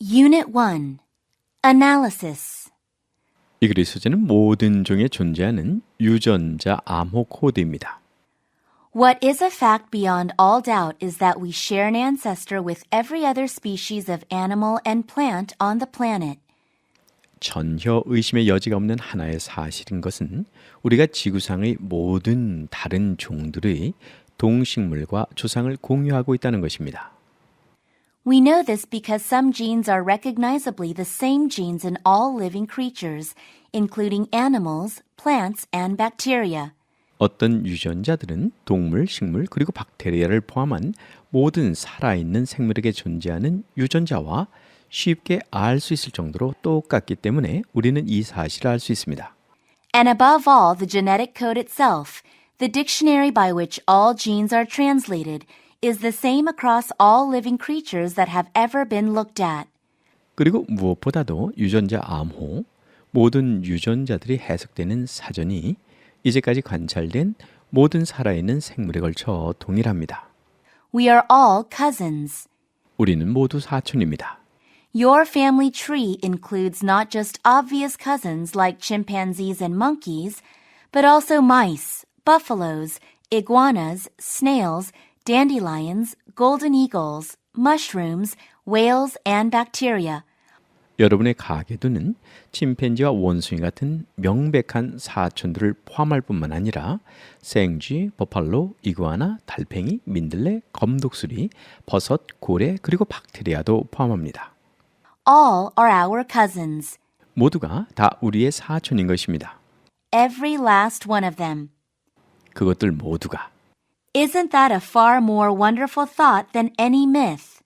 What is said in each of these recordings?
Unit 1 Analysis 이 글의 소재는 모든 종에 존재하는 유전자 암호 코드입니다. What is a fact beyond all doubt is that we share an ancestor with every other species of animal and plant on the planet. 전혀 의심의 여지가 없는 하나의 사실인 것은 우리가 지구상의 모든 다른 종들의 동식물과 조상을 공유하고 있다는 것입니다. We know this because some genes are recognizably the same genes in all living creatures, including animals, plants, and bacteria. 어떤 유전자들은 동물, 식물, 그리고 박테리아를 포함한 모든 살아있는 생물에게 존재하는 유전자와 쉽게 알 수 있을 정도로 똑같기 때문에 우리는 이 사실을 알 수 있습니다. And above all, the genetic code itself, the dictionary by which all genes are translated, is the same across all living creatures that have ever been looked at. 그리고 무엇보다도 유전자 암호, 모든 유전자들이 해석되는 사전이 이제까지 관찰된 모든 살아있는 생물에 걸쳐 동일합니다. We are all cousins. 우리는 모두 사촌입니다. Your family tree includes not just obvious cousins like chimpanzees and monkeys, but also mice, buffaloes, iguanas, snails, dandelions, golden eagles, mushrooms, whales, and bacteria. 여러분의 가계도는 침팬지와 원숭이 같은 명백한 사촌들을 포함할 뿐만 아니라 생쥐, 버팔로, 이구아나, 달팽이, 민들레, 검독수리, 버섯, 고래 그리고 박테리아도 포함합니다. All are our cousins. 모두가 다 우리의 사촌인 것입니다. Every last one of them. 그것들 모두가 Isn't that a far more wonderful thought than any myth?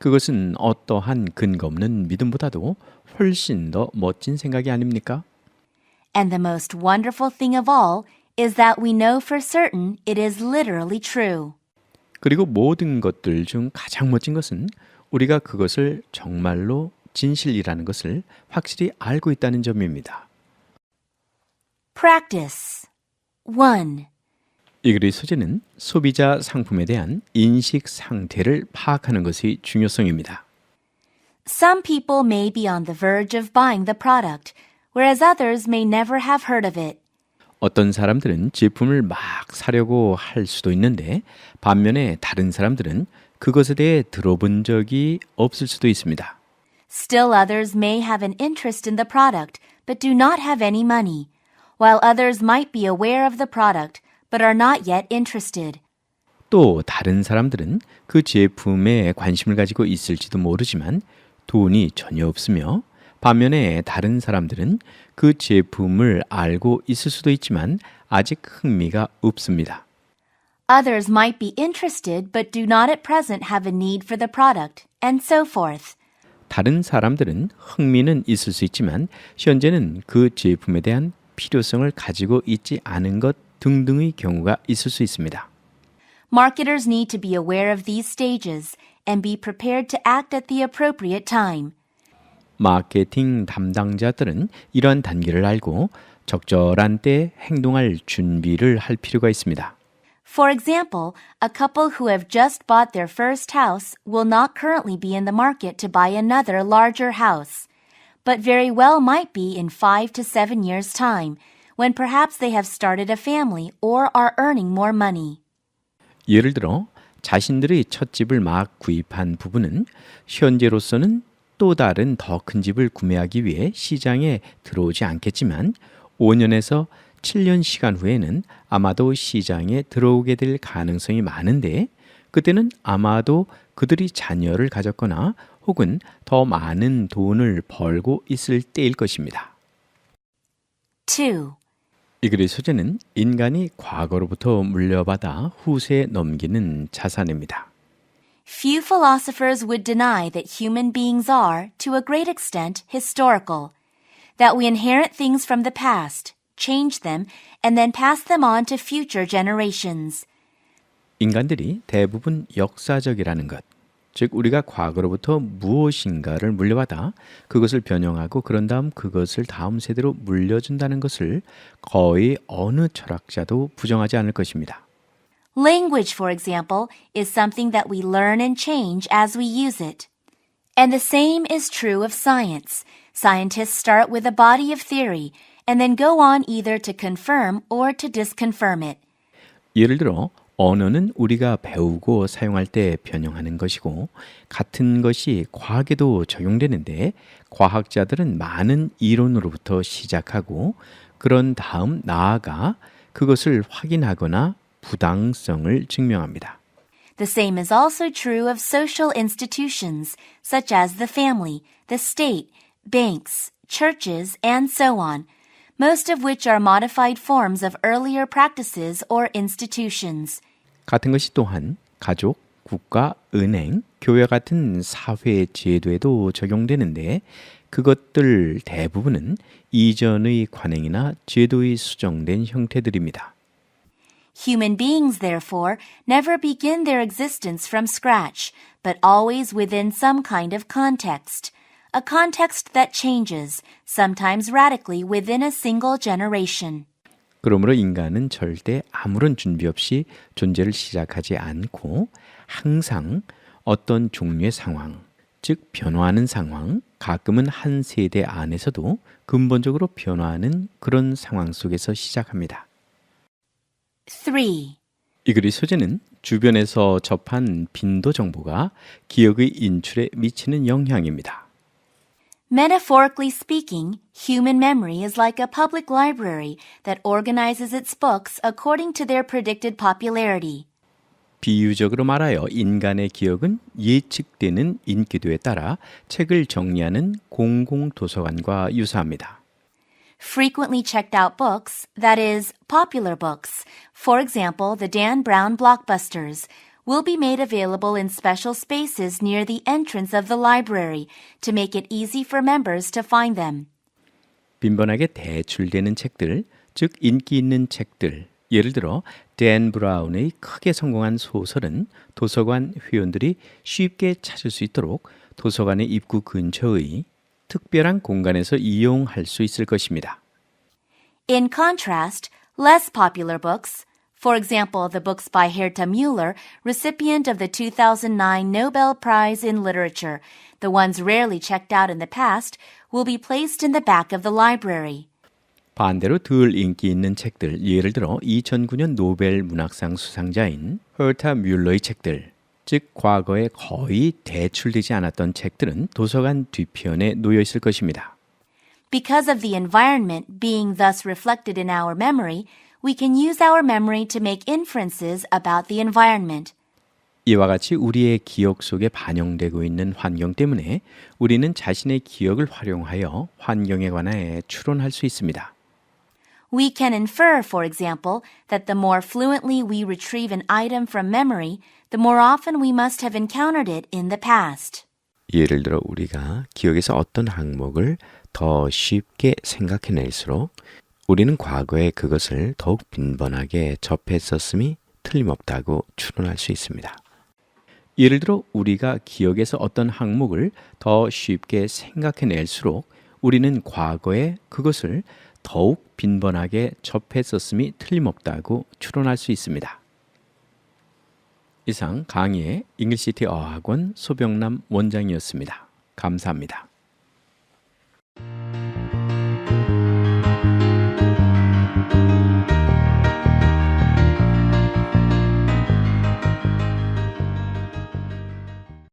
그것은 어떠한 근거 없는 믿음보다도 훨씬 더 멋진 생각이 아닙니까? And the most wonderful thing of all is that we know for certain it is literally true. 그리고 모든 것들 중 가장 멋진 것은 우리가 그것을 정말로 진실이라는 것을 확실히 알고 있다는 점입니다. Practice 1. 이 글의 소재는 소비자 상품에 대한 인식 상태를 파악하는 것의 중요성입니다. Some people may be on the verge of buying the product, whereas others may never have heard of it. 어떤 사람들은 제품을 막 사려고 할 수도 있는데 반면에 다른 사람들은 그것에 대해 들어본 적이 없을 수도 있습니다. Still others may have an interest in the product, but do not have any money, while others might be aware of the product, but are not yet interested. 또 다른 사람들은 그 제품에 관심을 가지고 있을지도 모르지만 돈이 전혀 없으며 반면에 다른 사람들은 그 제품을 알고 있을 수도 있지만 아직 흥미가 없습니다. Others might be interested but do not at present have a need for the product, and so forth. 다른 사람들은 흥미는 있을 수 있지만 현재는 그 제품에 대한 필요성을 가지고 있지 않은 것 등등의 경우가 있을 수 있습니다. Marketers need to be aware of these stages and be prepared to act at the appropriate time. 마케팅 담당자들은 이러한 단계를 알고 적절한 때 행동할 준비를 할 필요가 있습니다. For example, a couple who have just bought their first house will not currently be in the market to buy another larger house, but very well might be in five to seven years' time, when perhaps they have started a family or are earning more money. 예를 들어 자신들의 첫 집을 막 구입한 부부는 현재로서는 또 다른 더 큰 집을 구매하기 위해 시장에 들어오지 않겠지만 5년에서 7년 시간 후에는 아마도 시장에 들어오게 될 가능성이 많은데 그때는 아마도 그들이 자녀를 가졌거나 혹은 더 많은 돈을 벌고 있을 때일 것입니다. 2. 이 글의 소재는 인간이 과거로부터 물려받아 후세에 넘기는 자산입니다. Few philosophers would deny that human beings are, to a great extent, historical, that we inherit things from the past, change them, and then pass them on to future generations. 인간들이 대부분 역사적이라는 것, 즉 우리가 과거로부터 무엇인가를 물려받아 그것을 변형하고 그런 다음 그것을 다음 세대로 물려준다는 것을 거의 어느 철학자도 부정하지 않을 것입니다. Language, for example, is something that we learn and change as we use it. And the same is true of science. Scientists start with a body of theory and then go on either to confirm or to disconfirm it. 예를 들어 언어는 우리가 배우고 사용할 때 변형하는 것이고 같은 것이 과학에도 적용되는데 과학자들은 많은 이론으로부터 시작하고 그런 다음 나아가 그것을 확인하거나 부당성을 증명합니다. The same is also true of social institutions, such as the family, the state, banks, churches, and so on, most of which are modified forms of earlier practices or institutions. 같은 것이 또한 가족, 국가, 은행, 교회 같은 사회 제도에도 적용되는데 그것들 대부분은 이전의 관행이나 제도의 수정된 형태들입니다. Human beings, therefore, never begin their existence from scratch, but always within some kind of context. A context that changes, sometimes radically within a single generation. 그러므로 인간은 절대 아무런 준비 없이 존재를 시작하지 않고 항상 어떤 종류의 상황, 즉 변화하는 상황, 가끔은 한 세대 안에서도 근본적으로 변화하는 그런 상황 속에서 시작합니다. 3. 이 글의 소재는 주변에서 접한 빈도 정보가 기억의 인출에 미치는 영향입니다. Metaphorically speaking, human memory is like a public library that organizes its books according to their predicted popularity. 비유적으로 말하여 인간의 기억은 예측되는 인기도에 따라 책을 정리하는 공공도서관과 유사합니다. Frequently checked out books, that is, popular books, for example, the Dan Brown blockbusters, will be made available in special spaces near the entrance of the library to make it easy for members to find them. 빈번하게 대출되는 책들, 즉 인기 있는 책들, 예를 들어 댄 브라운의 크게 성공한 소설은 도서관 회원들이 쉽게 찾을 수 있도록 도서관의 입구 근처의 특별한 공간에서 이용할 수 있을 것입니다. In contrast, less popular books, for example, the books by Herta Mueller, recipient of the 2009 Nobel Prize in Literature, the ones rarely checked out in the past, will be placed in the back of the library. 반대로 덜 인기 있는 책들, 예를 들어 2009년 노벨 문학상 수상자인 허타 뮬러의 책들, 즉 과거에 거의 대출되지 않았던 책들은 도서관 뒤편에 놓여 있을 것입니다. Because of the environment being thus reflected in our memory, we can use our memory to make inferences about the environment. 이와 같이 우리의 기억 속에 반영되고 있는 환경 때문에 우리는 자신의 기억을 활용하여 환경에 관해 추론할 수 있습니다. We can infer, for example, that the more fluently we retrieve an item from memory, the more often we must have encountered it in the past. 예를 들어 우리가 기억에서 어떤 항목을 더 쉽게 생각해낼수록 우리는 과거에 그것을 더욱 빈번하게 접했었음이 틀림없다고 추론할 수 있습니다. 예를 들어 우리가 기억에서 어떤 항목을 더 쉽게 생각해낼수록 우리는 과거에 그것을 더욱 빈번하게 접했었음이 틀림없다고 추론할 수 있습니다. 이상 강의의 잉글시티 어학원 소병남 원장이었습니다. 감사합니다.